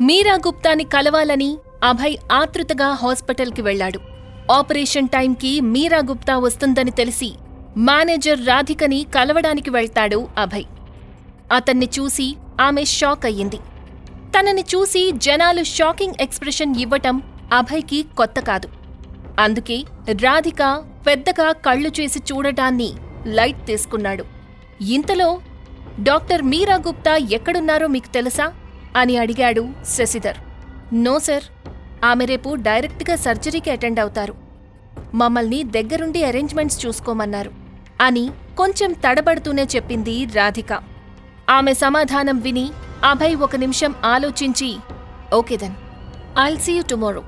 మీరా గుప్తాని కలవాలని అభయ్ ఆతృతగా హాస్పిటల్కి వెళ్ళాడు. ఆపరేషన్ టైంకి మీరా గుప్తా వస్తుందని తెలిసి మేనేజర్ రాధికని కలవడానికి వెళ్తాడు అభయ్. అతన్ని చూసి ఆమె షాక్ అయ్యింది. తనని చూసి జనాలు షాకింగ్ ఎక్స్ప్రెషన్ ఇవ్వటం అభయ్కి కొత్త కాదు. అందుకే రాధిక పెద్దగా కళ్ళు చేసి చూడటాన్ని లైట్ తీసుకున్నాడు. ఇంతలో డాక్టర్ మీరా గుప్తా ఎక్కడున్నారో మీకు తెలుసా? అని అడిగాడు శశిధర్. నో సార్ ఆమె రేపు డైరెక్ట్గా సర్జరీకి అటెండ్ అవుతారు. మమ్మల్ని దగ్గరుండి అరేంజ్మెంట్స్ చూసుకోమన్నారు అని కొంచెం తడబడుతూనే చెప్పింది రాధిక. ఆమె సమాధానం విని అభయ్ ఒక నిమిషం ఆలోచించి okay then I'll see you tomorrow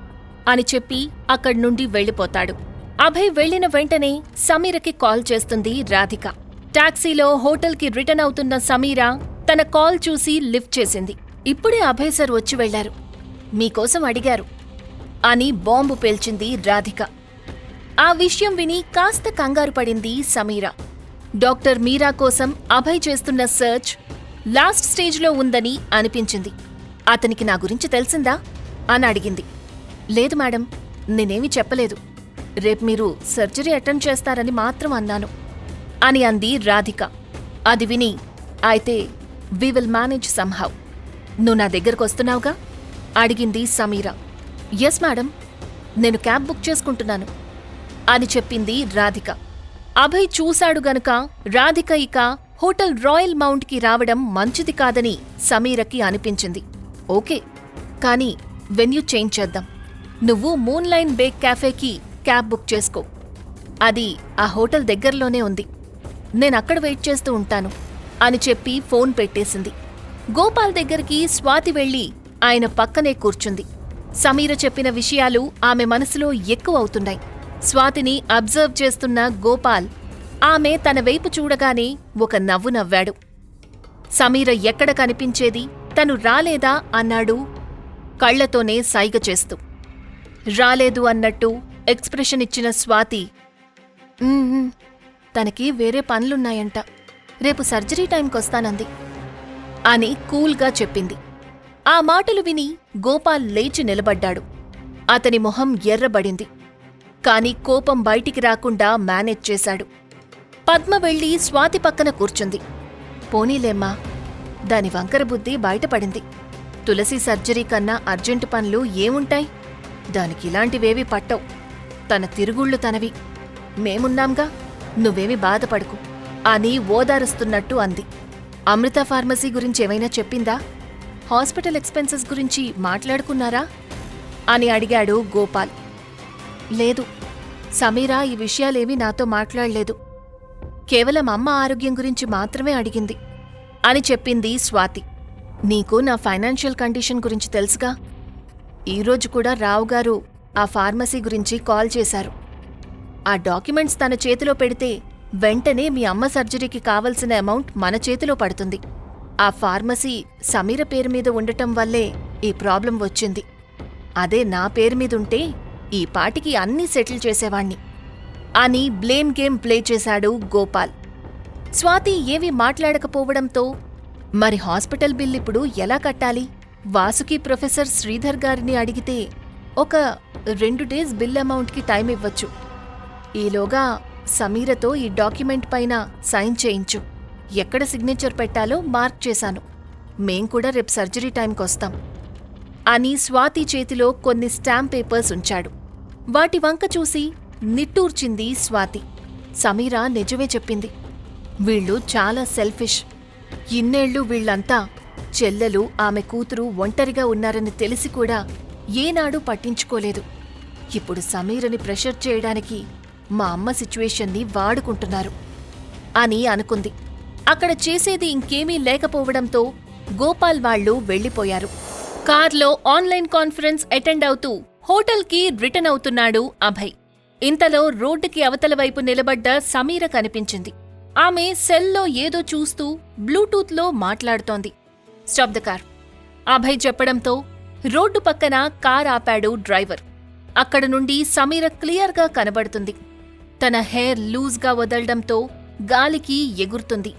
అని చెప్పి అక్కడి నుండి వెళ్ళిపోతాడు. అభయ్ వెళ్ళిన వెంటనే సమీరకి కాల్ చేస్తుంది రాధిక. టాక్సీలో హోటల్కి రిటర్న్ అవుతున్న సమీర తన కాల్ చూసి లిఫ్ట్ చేసింది. ఇప్పుడే అభయ్ సార్ వచ్చి వెళ్ళారు మీకోసం అడిగారు. అని బాంబు పేల్చింది రాధిక. ఆ విషయం విని కాస్త కంగారు పడింది సమీర. డాక్టర్ మీరా కోసం అభయ్ చేస్తున్న సర్చ్ లాస్ట్ స్టేజ్లో ఉందని అనిపించింది. అతనికి నా గురించి తెలిసిందా? అని అడిగింది. లేదు మేడం నేనేమీ చెప్పలేదు. రేపు మీరు సర్జరీ అటెండ్ చేస్తారని మాత్రం అన్నాను. అని అంది రాధిక. అది విని అయితే వి విల్ మేనేజ్ సంహౌ నువ్వు నా దగ్గరకు వస్తున్నావుగా? అడిగింది సమీర. ఎస్ మేడం నేను క్యాబ్ బుక్ చేసుకుంటున్నాను. అని చెప్పింది రాధిక. అభయ్ చూశాడు గనుక రాధిక ఇక హోటల్ రాయల్ మౌంట్కి రావడం మంచిది కాదని సమీరకి అనిపించింది. ఓకే కానీ వెన్యూ చేంజ్ చేద్దాం. నువ్వు మూన్ లైన్ బేక్ క్యాఫేకి క్యాబ్ బుక్ చేసుకో. అది ఆ హోటల్ దగ్గరలోనే ఉంది. నేనక్కడ వెయిట్ చేస్తూ ఉంటాను. అని చెప్పి ఫోన్ పెట్టేసింది. గోపాల్ దగ్గరికి స్వాతి వెళ్ళి ఆయన పక్కనే కూర్చుంది. సమీర చెప్పిన విషయాలు ఆమె మనసులో ఎక్కువ అవుతున్నాయి. స్వాతిని అబ్జర్వ్ చేస్తున్న గోపాల్ ఆమె తన వైపు చూడగానే ఒక నవ్వు నవ్వాడు. సమీర ఎక్కడ కనిపించేది? తను రాలేదా? అన్నాడు కళ్ళతోనే సైగ చేస్తూ. రాలేదు అన్నట్టు ఎక్స్ప్రెషన్ ఇచ్చిన స్వాతి తనకి వేరే పనులున్నాయంట. రేపు సర్జరీ టైంకొస్తానంది. అని కూల్గా చెప్పింది. ఆ మాటలు విని గోపాల్ లేచి నిలబడ్డాడు. అతని మొహం ఎర్రబడింది. కాని కోపం బయటికి రాకుండా మేనేజ్ చేశాడు. పద్మ వెళ్ళి స్వాతి పక్కన కూర్చుంది. పోనీలేమ్మా దాని వంకర బుద్ధి బయటపడింది. తులసి సర్జరీ కన్నా అర్జెంటు పనులు ఏముంటాయి? దానికి ఇలాంటివేవి పట్టవు. తన తిరుగుళ్ళు తనవి. మేమున్నాంగా నువ్వేమి బాధపడకు అని ఓదారుస్తున్నట్టు అంది. అమృత ఫార్మసీ గురించి ఏమైనా చెప్పిందా? హాస్పిటల్ ఎక్స్పెన్సెస్ గురించి మాట్లాడుకున్నారా? అని అడిగాడు గోపాల్. లేదు సమీరా ఈ విషయాలేమీ నాతో మాట్లాడలేదు. కేవలం అమ్మ ఆరోగ్యం గురించి మాత్రమే అడిగింది అని చెప్పింది స్వాతి. నీకు నా ఫైనాన్షియల్ కండిషన్ గురించి తెలుసుగా? ఈరోజు కూడా రావు గారు ఆ ఫార్మసీ గురించి కాల్ చేశారు. ఆ డాక్యుమెంట్స్ తన చేతిలో పెడితే వెంటనే మీ అమ్మ సర్జరీకి కావలసిన అమౌంట్ మన చేతిలో పడుతుంది. ఆ ఫార్మసీ సమీర పేరు మీద ఉండటం వల్లే ఈ ప్రాబ్లం వచ్చింది. అదే నా పేరు మీదుంటే ఈ పాటికి అన్నీ సెటిల్ చేసేవాణ్ణి. అని బ్లేమ్ గేమ్ ప్లే చేశాడు గోపాల్. స్వాతి ఏమీ మాట్లాడకపోవడంతో మరి హాస్పిటల్ బిల్ ఇప్పుడు ఎలా కట్టాలి? వాసుకి ప్రొఫెసర్ శ్రీధర్ గారిని అడిగితే ఒక రెండు డేస్ బిల్ అమౌంట్కి టైం ఇవ్వచ్చు. ఈలోగా సమీరతో ఈ డాక్యుమెంట్ పైన సైన్ చేయించు. ఎక్కడ సిగ్నేచర్ పెట్టాలో మార్క్ చేశాను. మేం కూడా రేపు సర్జరీ టైంకి వస్తాం. అని స్వాతి చేతిలో కొన్ని స్టాంప్ పేపర్స్ ఉంచాడు. వాటి వంక చూసి నిట్టూర్చింది స్వాతి. సమీరా నిజమే చెప్పింది. వీళ్ళు చాలా సెల్ఫిష్. ఇన్నేళ్ళు వీళ్ళంతా చెల్లెలు ఆమె కూతురు ఒంటరిగా ఉన్నారని తెలిసి కూడా ఏనాడు పట్టించుకోలేదు. ఇప్పుడు సమీరని ప్రెషర్ చేయడానికి మా అమ్మ సిచ్యువేషన్ని వాడుకుంటున్నారు అని అనుకుంది. అక్కడ చేసేది ఇంకేమీ లేకపోవడంతో గోపాల్ వాళ్ళు వెళ్ళిపోయారు కార్లో ఆన్లైన్ కాన్ఫరెన్స్ అటెండ్ అవుతూ హోటల్కి రిటర్న్ అవుతున్నాడు అభయ్. ఇంతలో రోడ్డుకి అవతల వైపు నిలబడ్డ సమీర కనిపించింది. ఆమె సెల్లో ఏదో చూస్తూ బ్లూటూత్లో మాట్లాడుతోంది. స్టాప్ ద కార్ అభయ్ చెప్పడంతో రోడ్డు పక్కన కార్ ఆపాడు డ్రైవర్. అక్కడ నుండి సమీర క్లియర్గా కనబడుతుంది. తన హెయిర్ లూజ్గా వదలడంతో గాలికి ఎగురుతుంది.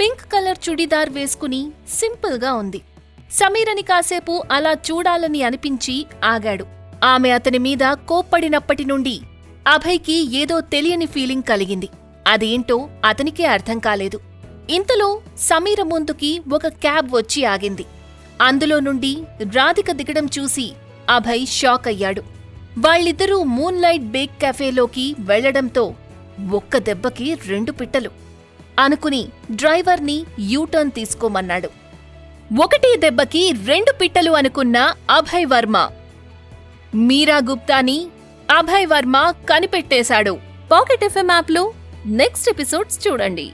పింక్ కలర్ చుడిదార్ వేసుకుని సింపుల్గా ఉంది. సమీరని కాసేపు అలా చూడాలని అనిపించి ఆగాడు. ఆమె అతని మీద కోప్పడినప్పటి నుండి అభయ్కి ఏదో తెలియని ఫీలింగ్ కలిగింది. అదేంటో అతనికే అర్థం కాలేదు. ఇంతలో సమీర ముందుకి ఒక క్యాబ్ వచ్చి ఆగింది. అందులో నుండి రాధిక దిగడం చూసి అభయ్ షాక్ అయ్యాడు. వాళ్ళిద్దరూ మూన్ లైట్ బేక్ కెఫేలోకి వెళ్ళడంతో ఒక్క దెబ్బకి రెండు పిట్టలు అనుకుని డ్రైవర్ని యూటర్న్ తీసుకోమన్నాడు. ఒకటి దెబ్బకి రెండు పిట్టలు అనుకున్న అభయ్ వర్మ. మీరా గుప్తాని అభయ్ వర్మ కనిపెట్టేశాడు. పాకెట్ ఎఫ్ఎం యాప్లో నెక్స్ట్ ఎపిసోడ్స్ చూడండి.